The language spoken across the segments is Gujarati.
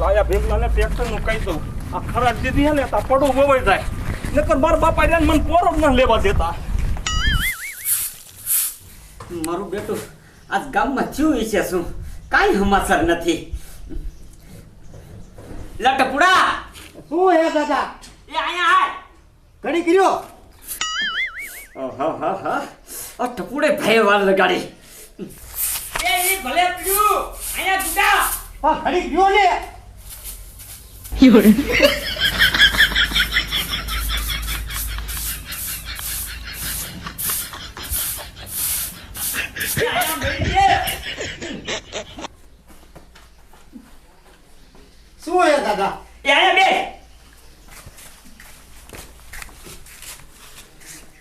લાયા ભીમલાને ટ્રેક્ટરનું કહી દઉં. આ ખરાબ દીધી હે ને તા આ પડું વવાઈ જાય. નકર મારા બાપા રહ્યા મને પોરો ન લેવા દેતા. મારું બેટું આજ ગામમાં જીવ ઈચ્છે શું? કાંઈ સમાચાર નથી. લટપુડા શું હે દાદા? એ અહીંયા હાય ઘડી કર્યો? હા હા હા. આ ટપુડે ભાઈ વાર લગાડી. એ ભલે પીડ્યું. અહીંયા જુદા હા ઘડી ગયો ને. મળી દે શું હે દાદા અહીંયા બે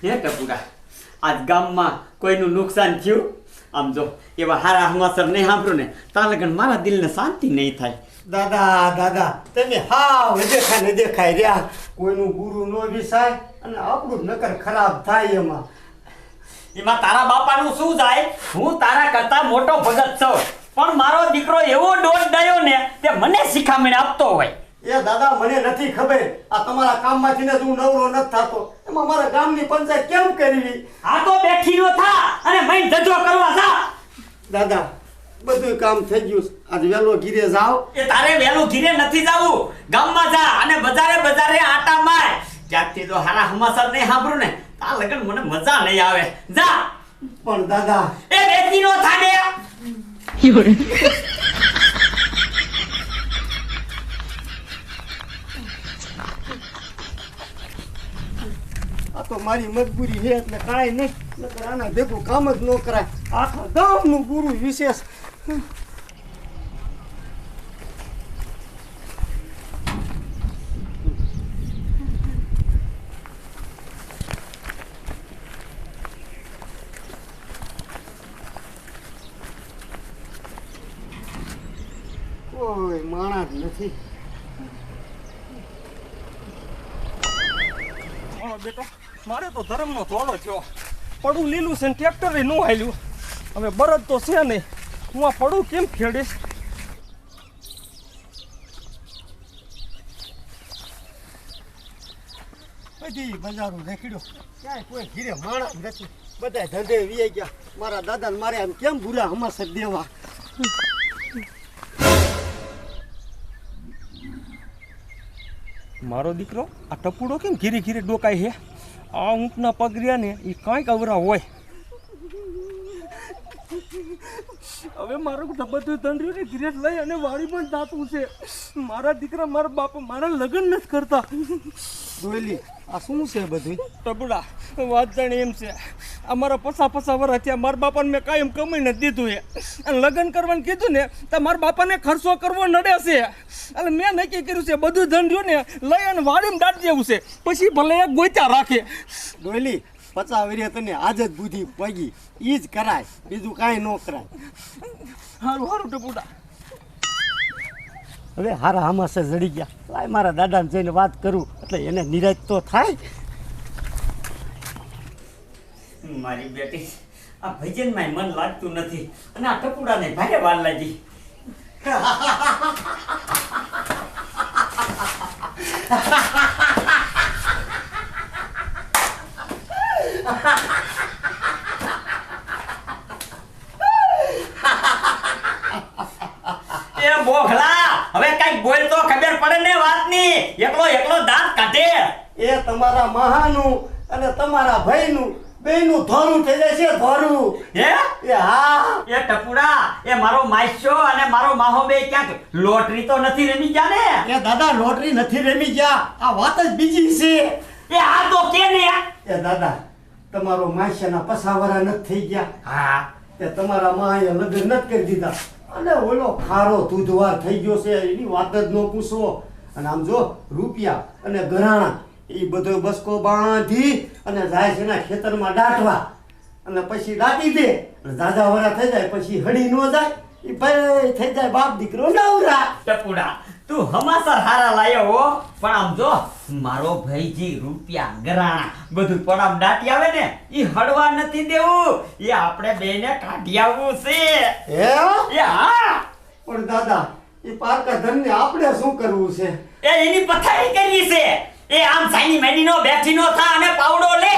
હે ટપુડા આજ ગામમાં કોઈનું નુકસાન થયું આમ જો એવા હારા હમાસર નહીં સાંભળ્યું ને તાલગણ લગન મારા દિલને શાંતિ નહીં થાય દાદા દાદા તમે હાવ ન દેખાય ન દેખાય રહ્યા. કોઈનું ગુરુ નો વિસાય અને આપણું નકર ખરાબ થાય એમાં. એમાં તારા બાપાનું શું જાય? હું તારા કરતા મોટો ભગત છું. પણ મારો દીકરો એવો ડોટ ગયો ને તે મને શિખામણ આપતો હોય. એ દાદા મને નથી ખબર. આ તમારા કામમાંથી ને હું નવરો નથી થતો. એમાં મારા ગામની પંચાયત કેમ કરવી? આ તો બેઠી નો થા અને મઈ ધજો કરવા જા. દાદા બધું કામ થઈ ગયું. આજ વેલો ઘીરે જાવ એ તારે વેલો ઘીરે નથી જાવું. ગામમાં જા અને બજારે બજારે આટા માર. ક્યાંકથી તો હારા હમાસર નહીં સાંભળું ને? આ લગન મને મજા નહીં આવે. જા. પણ દાદા એ બેસી નો થાને. આ તો મારી મજબૂરી છે એટલે કાંઈ નહીં. નકર આના ભેગું કામ જ ન કરાય. આખા ગામનું ગુરુ વિશેષ. કોઈ માણસ નથી. બેટો, મારે તો ધર્મનો થોડો થયો. પડું લીલું છે ને ટ્રેક્ટરે નું હાલ્યું. હવે બરદ તો છે નહીં. હું આ પડું કેમ ખેડીશ? બધી બજારો રેખડ્યો ક્યાંય કોઈ ઘીરે માણસ નથી. બધા ધંધે વીએ ગયા. મારા દાદાને મારે આમ કેમ ભૂરા હમાસર દેવા? મારો દીકરો આ ટપુડો કેમ ઘીરે ઘીરે ડોકાય છે? આ ઊંટના પગરિયા ને એ કાંઈક અવરા હોય. હવે મારું તો બધું દંડ્યું ને ધીરે લઈ અને વાડી પણ દાતું છે. મારા દીકરા મારા બાપા મારા લગ્ન નથી કરતા. જોયેલી આ શું છે બધું? ટપુડા વાત જાણે એમ છે. અમારા પસા પસા વરા થયા. મારા બાપાને મેં કાયમ કમાઈ નથી દીધું એ. અને લગ્ન કરવાનું કીધું ને તો મારા બાપાને ખર્ચો કરવો નડે છે. એટલે મેં નક્કી કર્યું છે બધું ધન રહ્યું ને લઈ અને વાડીમાં દાટ દેવું છે. પછી ભલે એક ગોત્યા રાખે. ડોયલી પચા વરિયા તને આજ જ બુદ્ધિ પગી. ઈ જ કરાય બીજું કાંઈ ન કરાય. હારું સારું ટપુડા. હવે હારા હામાસે જડી ગયા. લાય મારા દાદાને જઈને વાત કરું એટલે એને નિરાશ તો થાય. મારી બેટી આ ભજનમાં મન લાગતું નથી અને આ ટપુડાને ભારે વાર લાગી. એ બોખલા હવે કંઈક બોલ તો ખબર પડે ને વાતની. એકલો એકલો દાંત કાઢે. એ તમારા મહાનું અને તમારા ભાઈનું બેયનું ધોરું થઈ જાય છે ધોરું. હે? એ હા. એ ટપુડા એ મારો માસ્યો અને મારો માહો બે ક્યાંક લોટરી તો નથી રમી ગયા ને? એ દાદા લોટરી નથી રમી ગયા. આ વાત જ બીજી છે. એ આ તો કે ને એ દાદા તમારો માસ્યાના પસાવરા નથી થઈ ગયા. હા. એ તમારા માએ લગ્ન નથી કરી દીધા. અને ઓલો ખારો દૂધવાર થઈ ગયો છે એની વાત જ ન પૂછો. અને આમ જો રૂપિયા અને ઘરાણા એ બધો બસકો બાંધી અને જાય છે એના ખેતરમાં દાટવા. અને પછી દાટી દે. અને દાદા વરા થઈ જાય પછી હળી ન જાય. એ ભાઈ થઈ જાય બાપ દીકરો નવરા. ટપુડા તું હમાસર હારા લાયો હો. પણ આમ જો મારો ભાઈજી રૂપિયા ગરાણા બધું પડામ દાટી આવે ને ઈ હળવા નથી દેવું. એ આપણે બેને કાઢી આવવું છે. હે? એ હા. પણ દાદા એ પારકા ધનને આપણે શું કરવું છે? એ એની પથારી કરવી છે. એ આમ સાઈની મેડીનો બેઠીનો થા અને પાવડો લે.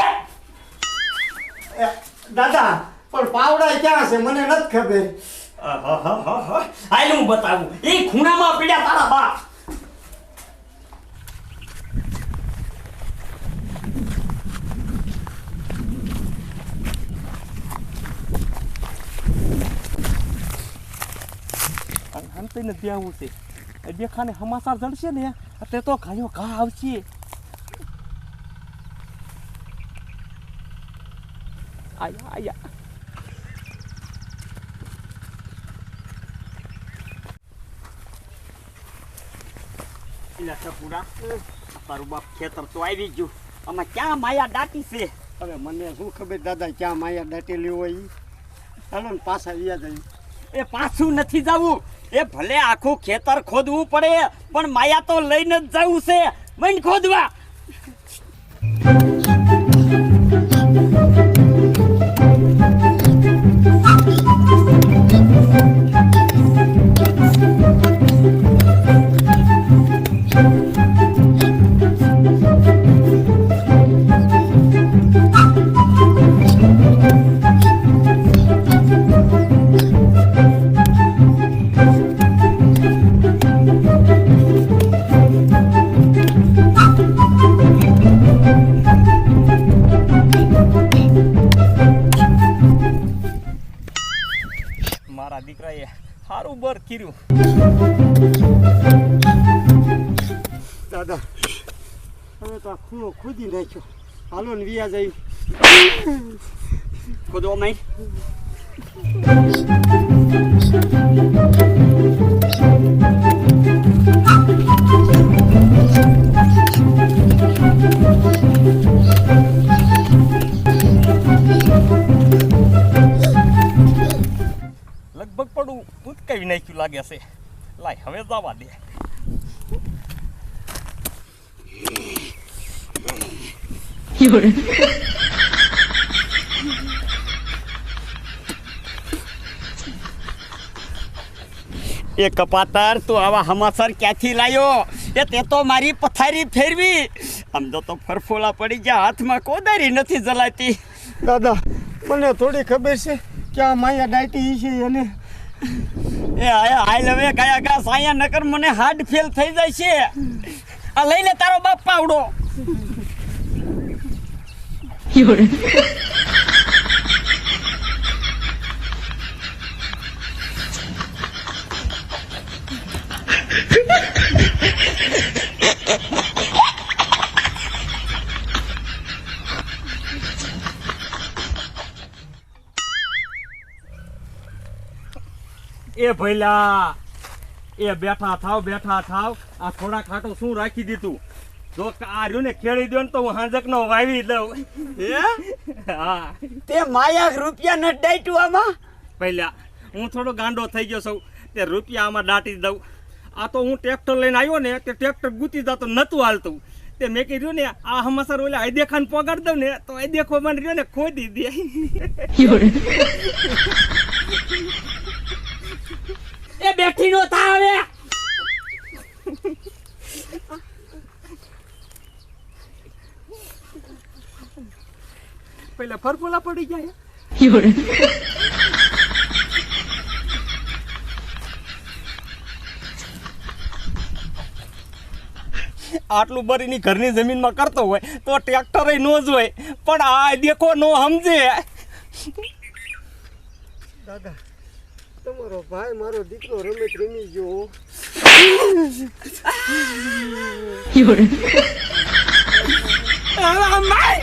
દાદા પણ પાવડા ક્યાં છે? મને નથી ખબર. હાલ હું બતાવું. એ ખૂણામાં પીડ્યા તારા બા આમ તો એને દેવું છે. એ દેખાને હમાસાર જડશે ને તે તો ઘાયો ઘા આવશે. આયા આયા. તારું બાપ ખેતર તો આવી ગયું. આમાં ક્યાં માયા દાટી છે? હવે મને શું ખબર દાદા ક્યાં માયા દાટેલી હોય ઈ? ને પાછા વ્યા જઈએ. એ પાછું નથી જવું. એ ભલે આખું ખેતર ખોદવું પડે, પણ માયા તો લઈને જ જવું છે. મન ખોદવા. સારું બર કર્યું. દાદા, હવે તો આ ખૂણો ખોદી નાખ્યો. હાલો ને વિયા જઈ. ખોદવા માં લગભગ પડું ઉતકાવી નાખ્યું લાગે છે. લાય, હવે જવા દે. એ કપાતર, તું આવા હમાસર ક્યાંથી લાયો? એ તે તો મારી પથારી ફેરવી. આમ તો તો ફરફોલા પડી ગયા, હાથમાં કોદારી નથી જલાતી. દાદા, મને થોડી ખબર છે કે આ માયા ડાયટી છે અને એ હાલ લવે કયા કા સાયા નકર મને હાર્ડ ફેલ થઈ જાય છે. આ લઈ લે તારો બાપ પાવડો. ભઈલા. એ બેઠા થાવ બેઠા થાવ. આ થોડા ખાટો શું રાખી દીધું? જો કે આ રહ્યું ને ખેડી દો ને તો હું હાંજક નો વાવી દઉં. હે? હા. તે માયા રૂપિયા ન ડાઈટું આમાં? પહેલા હું થોડો ગાંડો થઈ ગયો છું. તે રૂપિયા આમાં દાટી દઉં. આ તો હું ટ્રેક્ટર લઈને આવ્યો ને તે ટ્રેક્ટર ગૂંચી જતો નહોતું હાલતું. તે મેં કીધું ને આ હમાસર ઓલા આઈદેખાન પગાડ દઉં ને તો આઈદેખો મને રહ્યો ને ખોદી દે. બેઠી નો થા હવે. પેલા ફરફોલા પડી જાય આટલું બરીની ઘરની જમીનમાં કરતો હોય તો ટ્રેક્ટર નો જ હોય. પણ આ દેખો નો સમજે. દાદા તમારો ભાઈ મારો દીકરો રમેશ રમી ગયો. માય!